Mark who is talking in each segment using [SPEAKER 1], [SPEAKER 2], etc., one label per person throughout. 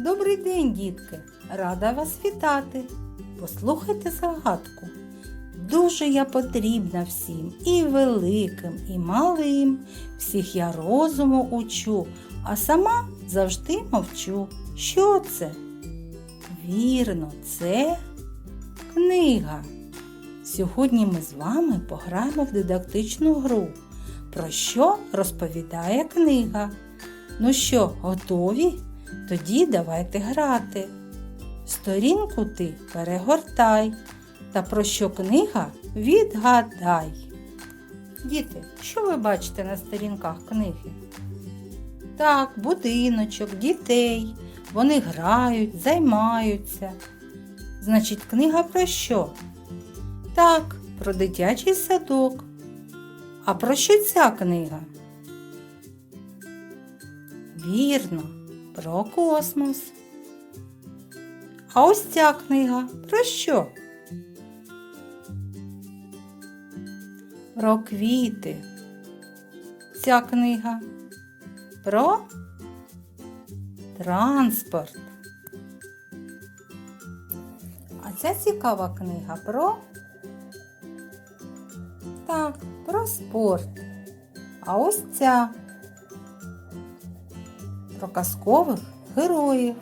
[SPEAKER 1] Добрий день, дітки! Рада вас вітати. Послухайте загадку. Дуже я потрібна всім, і великим, і малим. Всіх я розуму учу, а сама завжди мовчу. Що це? Вірно, це книга. Сьогодні ми з вами пограємо в дидактичну гру. Про що розповідає книга? Ну що, готові? Тоді давайте грати. Сторінку ти перегортай, та про що книга відгадай. Діти, що ви бачите на сторінках книги? Так, будиночок, дітей. Вони грають, займаються. Значить, книга про що? Так, про дитячий садок. А про що ця книга? Вірно, про космос. А ось ця книга про що? Про квіти. Ця книга про транспорт. А ця цікава книга про так, про спорт. А ось ця про казкових героїв.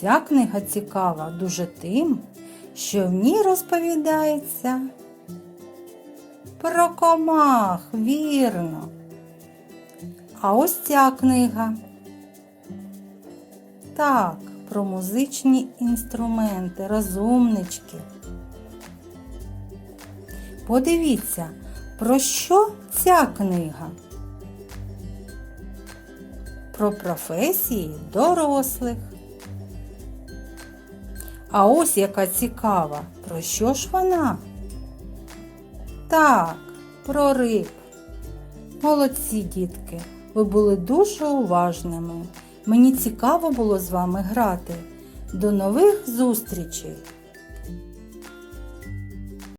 [SPEAKER 1] Ця книга цікава дуже тим, що в ній розповідається про комах, вірно. А ось ця книга. Так, про музичні інструменти, розумнички. Подивіться, про що ця книга? Про професії дорослих. А ось яка цікава, про що ж вона? Так, про риб. Молодці, дітки, ви були дуже уважними. Мені цікаво було з вами грати. До нових зустрічей!